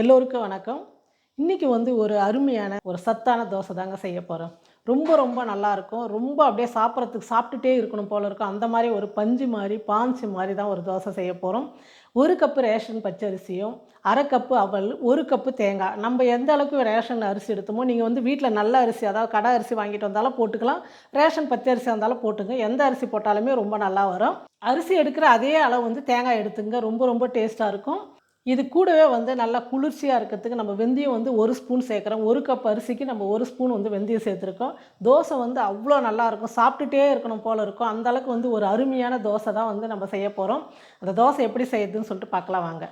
எல்லோருக்கும் வணக்கம். இன்றைக்கி வந்து ஒரு அருமையான ஒரு சத்தான தோசை தாங்க செய்ய போகிறோம் ரொம்ப ரொம்ப நல்லா இருக்கும். ரொம்ப அப்படியே சாப்பிட்றதுக்கு சாப்பிட்டுட்டே இருக்கணும் போல இருக்கும். அந்த மாதிரி ஒரு பஞ்சு மாதிரி பாஞ்சு மாதிரி தான் ஒரு தோசை செய்ய போகிறோம் ஒரு கப்பு ரேஷன் பச்சரிசியும் அரை கப்பு அவல் ஒரு கப்பு தேங்காய். நம்ம எந்த அளவுக்கு ரேஷன் அரிசி எடுத்தோமோ நீங்கள் வந்து வீட்டில் நல்ல அரிசி அதாவது கடை அரிசி வாங்கிட்டு வந்தாலும் போட்டுக்கலாம். ரேஷன் பச்சரிசி இருந்தாலும் போட்டுங்க. எந்த அரிசி போட்டாலுமே ரொம்ப நல்லா வரும். அரிசி எடுக்கிற அதே அளவு வந்து தேங்காய் எடுத்துங்க. ரொம்ப ரொம்ப டேஸ்ட்டாக இருக்கும். இது கூடவே வந்து நல்லா குளிர்ச்சியாக இருக்கிறதுக்கு நம்ம வெந்தயம் வந்து ஒரு ஸ்பூன் சேர்க்குறோம். ஒரு கப் அரிசிக்கு நம்ம ஒரு ஸ்பூன் வந்து வெந்தயம் சேர்த்துருக்கோம். தோசை வந்து அவ்வளோ நல்லாயிருக்கும் சாப்பிட்டுட்டே இருக்கணும் போல் இருக்கும். அந்தளவுக்கு வந்து ஒரு அருமையான தோசை தான் வந்து நம்ம செய்ய போகிறோம் அந்த தோசை எப்படி செய்யுதுன்னு சொல்லிட்டு பார்க்கலாம் வாங்க.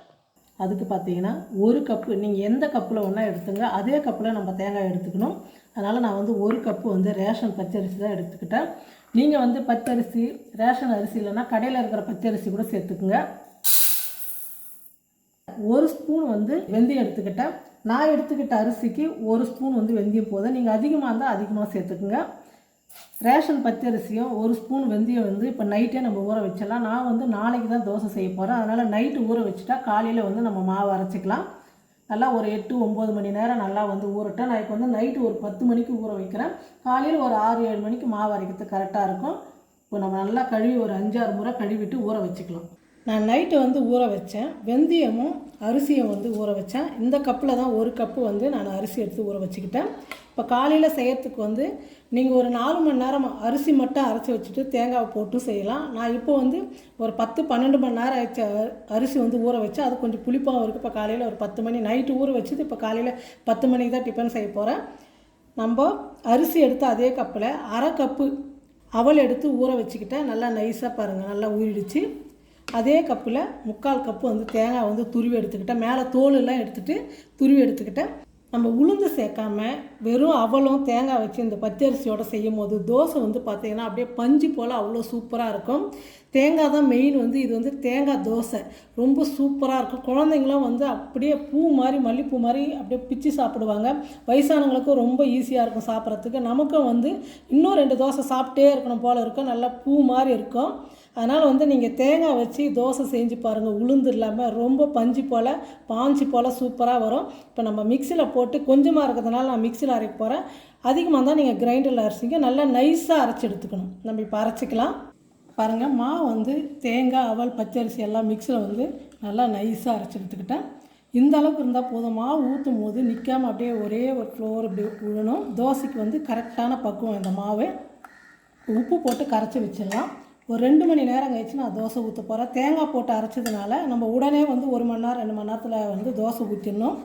அதுக்கு பார்த்தீங்கன்னா ஒரு கப்பு நீங்கள் எந்த கப்பில் ஒன்றா எடுத்துங்க அதே கப்பில் நம்ம தேங்காய் எடுத்துக்கணும். அதனால் நான் வந்து ஒரு கப்பு வந்து ரேஷன் பச்சரிசி தான் எடுத்துக்கிட்டேன். நீங்கள் வந்து பச்சரிசி ரேஷன் அரிசி இல்லைன்னா கடையில் இருக்கிற பச்சரிசி கூட சேர்த்துக்குங்க. ஒரு ஸ்பூன் வந்து வெந்தயம் எடுத்துக்கிட்டேன் நான் எடுத்துக்கிட்ட அரிசிக்கு ஒரு ஸ்பூன் வந்து வெந்தயம் போதும். நீங்கள் அதிகமாக இருந்தால் அதிகமாக சேர்த்துக்குங்க. ரேஷன் பச்சரிசியும் ஒரு ஸ்பூன் வெந்தயம் வந்து இப்போ நைட்டே நம்ம ஊற வச்சிடலாம். நான் வந்து நாளைக்கு தான் தோசை செய்ய போகிறேன் அதனால் நைட்டு ஊற வச்சுட்டா காலையில் வந்து நம்ம மாவு அரைச்சிக்கலாம். நல்லா ஒரு எட்டு ஒம்பது மணி நேரம் நல்லா வந்து ஊறட்டேன் நான் இப்போ வந்து நைட்டு ஒரு பத்து மணிக்கு ஊற வைக்கிறேன். காலையில் ஒரு ஆறு ஏழு மணிக்கு மாவு அரைக்கிறதுக்கு கரெக்டாக இருக்கும். இப்போ நம்ம நல்லா கழுவி ஒரு அஞ்சாறு முறை கழுவிட்டு ஊற வச்சுக்கலாம். நான் நைட்டு வந்து ஊற வச்சேன். வெந்தயமும் அரிசியும் வந்து ஊற வச்சேன். இந்த கப்பில் தான் ஒரு கப்பு வந்து நான் அரிசி எடுத்து ஊற வச்சுக்கிட்டேன். இப்போ காலையில் செய்யறதுக்கு வந்து நீங்கள் ஒரு நாலு மணி நேரம் அரிசி மட்டும் அரைச்சி வச்சுட்டு தேங்காவை போட்டு செய்யலாம். நான் இப்போ வந்து ஒரு பத்து பன்னெண்டு மணி நேரம் ஆயிடுச்சு அரிசி வந்து ஊற வச்சு அது கொஞ்சம் புளிப்பாகவும் இருக்குது இப்போ காலையில் ஒரு பத்து மணி நைட்டு ஊற வச்சுட்டு இப்போ காலையில் பத்து மணிக்கு தான் டிஃபன் செய்ய போகிறேன் நம்ம அரிசி எடுத்து அதே கப்பில் அரை கப்பு அவல் எடுத்து ஊற வச்சுக்கிட்டேன் நல்லா நைஸாக பாருங்கள் நல்லா ஊறிடுச்சு. அதே கப்பில் முக்கால் கப்பு வந்து தேங்காய் வந்து துருவி எடுத்துக்கிட்டேன். மேலே தோலெல்லாம் எடுத்துகிட்டு துருவி எடுத்துக்கிட்டேன். நம்ம உளுந்து சேர்க்காம வெறும் அவலும் தேங்காய் வச்சு இந்த பச்சரிசியோட செய்யும் போது தோசை வந்து பார்த்திங்கன்னா அப்படியே பஞ்சு போல் அவ்வளோ சூப்பராக இருக்கும். தேங்காய் தான் மெயின் வந்து இது வந்து தேங்காய் தோசை. ரொம்ப சூப்பராக இருக்கும். குழந்தைங்களும் வந்து அப்படியே பூ மாதிரி மல்லிப்பூ மாதிரி அப்படியே பிச்சு சாப்பிடுவாங்க. வயசானவங்களுக்கும் ரொம்ப ஈஸியாக இருக்கும் சாப்பிட்றதுக்கு. நமக்கும் வந்து இன்னும் ரெண்டு தோசை சாப்பிட்டே இருக்கணும் போல் இருக்கும். நல்லா பூ மாதிரி இருக்கும். அதனால் வந்து நீங்கள் தேங்காய் வச்சு தோசை செஞ்சு பாருங்கள் உளுந்து இல்லாமல் ரொம்ப பஞ்சு போல் பாஞ்சு போல் சூப்பராக வரும். இப்போ நம்ம மிக்சியில் போட்டு கொஞ்சமாக இருக்கிறதுனால நான் மிக்சியில் அரைக்க போகிறேன் அதிகமாக தான் நீங்கள் கிரைண்டரில் அரைச்சிங்க. நல்லா நைஸாக அரைச்சி எடுத்துக்கணும். நம்ம இப்போ அரைச்சிக்கலாம். பாருங்கள் மாவு வந்து தேங்காய் அவல் பச்சரிசி எல்லாம் மிக்சியில் வந்து நல்லா நைஸாக அரைச்சி எடுத்துக்கிட்டேன். இந்த அளவுக்கு இருந்தால் போதும். மாவு ஊற்றும் போது நிற்காம அப்படியே ஒரே ஒரு ஃப்ளோர் இப்படி விழணும் தோசைக்கு வந்து கரெக்டான பக்குவம் இந்த மாவு. உப்பு போட்டு கரைச்சி வச்சிடலாம். ஒரு ரெண்டு மணி நேரம் கழிச்சு நான் தோசை ஊற்ற போகிறேன் தேங்காய் போட்டு அரைச்சதுனால நம்ம உடனே வந்து ஒரு மணி நேரம் ரெண்டு மணி நேரத்தில் வந்து தோசை ஊற்றிடணும்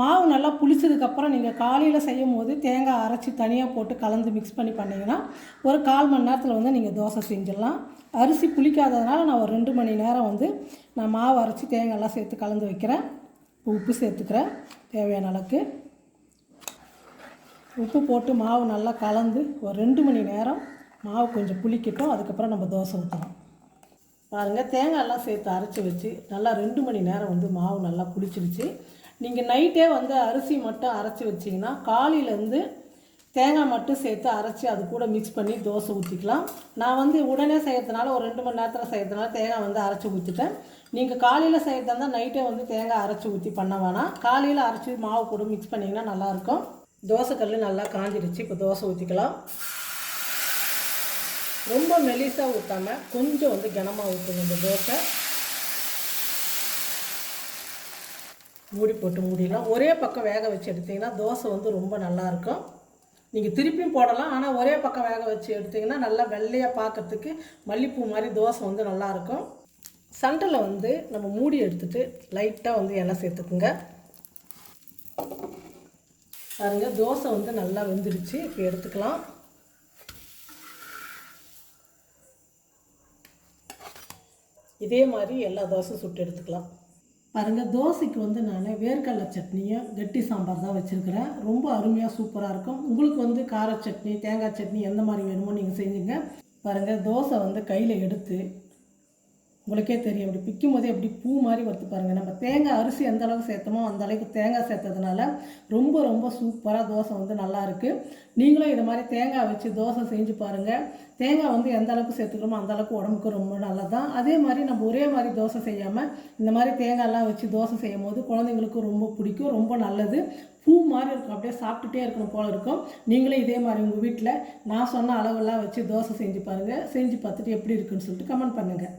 மாவு நல்லா புளிச்சதுக்கப்புறம் நீங்கள் காலையில் செய்யும் போது தேங்காய் அரைச்சி தனியாக போட்டு கலந்து மிக்ஸ் பண்ணி பண்ணிங்கன்னா ஒரு கால் மணி நேரத்தில் வந்து நீங்கள் தோசை செஞ்சிடலாம். அரிசி புளிக்காததுனால நான் ஒரு ரெண்டு மணி நேரம் வந்து நான் மாவு அரைச்சி தேங்காயெல்லாம் சேர்த்து கலந்து வைக்கிறேன். உப்பு சேர்த்துக்கிறேன். தேவையான அளவுக்கு. உப்பு போட்டு மாவு நல்லா கலந்து ஒரு ரெண்டு மணி நேரம் மாவு கொஞ்சம் புளிக்கட்டும் அதுக்கப்புறம் நம்ம தோசை ஊற்றலாம் பாருங்கள் தேங்காயெல்லாம் சேர்த்து அரைச்சி வச்சு நல்லா ரெண்டு மணி நேரம் வந்து மாவு நல்லா புளிச்சிருச்சு. நீங்கள் நைட்டே வந்து அரிசி மட்டும் அரைச்சி வச்சிங்கன்னா காலையிலேருந்து தேங்காய் மட்டும் சேர்த்து அரைச்சி அது கூட மிக்ஸ் பண்ணி தோசை ஊற்றிக்கலாம் நான் வந்து உடனே செய்கிறதுனால ஒரு ரெண்டு மணி நேரத்தில் செய்கிறதுனால தேங்காய் வந்து அரைச்சி ஊற்றிட்டேன் நீங்கள் காலையில் செய்கிறதா இருந்தால் நைட்டே வந்து தேங்காய் அரைச்சி ஊற்றி பண்ண வேணாம். காலையில் அரைச்சி மாவு கூட மிக்ஸ் பண்ணிங்கன்னா நல்லாயிருக்கும் தோசைக்கல் நல்லா காஞ்சிடுச்சு இப்போ தோசை ஊற்றிக்கலாம் ரொம்ப மெலிசாக ஊற்றாமல் கொஞ்சம் வந்து கனமாக ஊற்றுங்க இந்த தோசை. மூடி போட்டு மூடிடலாம். ஒரே பக்கம் வேக வச்சு எடுத்தீங்கன்னா தோசை வந்து ரொம்ப நல்லாயிருக்கும் நீங்கள் திருப்பியும் போடலாம். ஆனால் ஒரே பக்கம் வேக வச்சு எடுத்தீங்கன்னா நல்லா வெள்ளையாக பார்க்கறதுக்கு மல்லிப்பூ மாதிரி தோசை வந்து நல்லாயிருக்கும் சண்டையில் வந்து நம்ம மூடி எடுத்துகிட்டு லைட்டாக வந்து எண்ணெய் சேர்த்துக்குங்க. பாருங்கள் தோசை வந்து நல்லா வெந்துருச்சு. இப்போ எடுத்துக்கலாம். இதே மாதிரி எல்லா தோசையும் சுட்டு எடுத்துக்கலாம். பாருங்கள் தோசைக்கு வந்து நான் வேர்க்கடலை சட்னியும் கெட்டி சாம்பார் தான் வச்சுருக்கிறேன். ரொம்ப அருமையாக சூப்பராக இருக்கும். உங்களுக்கு வந்து கார சட்னி தேங்காய் சட்னி எந்த மாதிரி வேணுமோ நீங்கள் செஞ்சுங்க. பாருங்கள் தோசை வந்து கையில் எடுத்து உங்களுக்கே தெரியும். இப்படி பிக்கும் போதே எப்படி பூ மாதிரி வறுத்து பாருங்கள் நம்ம தேங்காய் அரிசி எந்த அளவுக்கு சேர்த்தோமோ அந்த அளவுக்கு தேங்காய் சேர்த்ததுனால ரொம்ப ரொம்ப சூப்பராக தோசை வந்து நல்லா இருக்குது நீங்களும் இது மாதிரி தேங்காய் வச்சு தோசை செஞ்சு பாருங்கள் தேங்காய் வந்து எந்த அளவுக்கு சேர்த்துக்கிறோமோ அந்த அளவுக்கு உடம்புக்கு ரொம்ப நல்லதான் அதே மாதிரி நம்ம ஒரே மாதிரி தோசை செய்யாமல் இந்த மாதிரி தேங்காயெல்லாம் வச்சு தோசை செய்யும் போது குழந்தைங்களுக்கு ரொம்ப பிடிக்கும் ரொம்ப நல்லது. பூ மாதிரி இருக்கும். அப்படியே சாப்பிட்டுட்டே இருக்கணும் போல இருக்கும். நீங்களும் இதே மாதிரி உங்கள் வீட்டில் நான் சொன்ன அளவெல்லாம் வச்சு தோசை செஞ்சு பாருங்கள் செஞ்சு பார்த்துட்டு எப்படி இருக்குன்னு சொல்லிட்டு கமெண்ட் பண்ணுங்கள்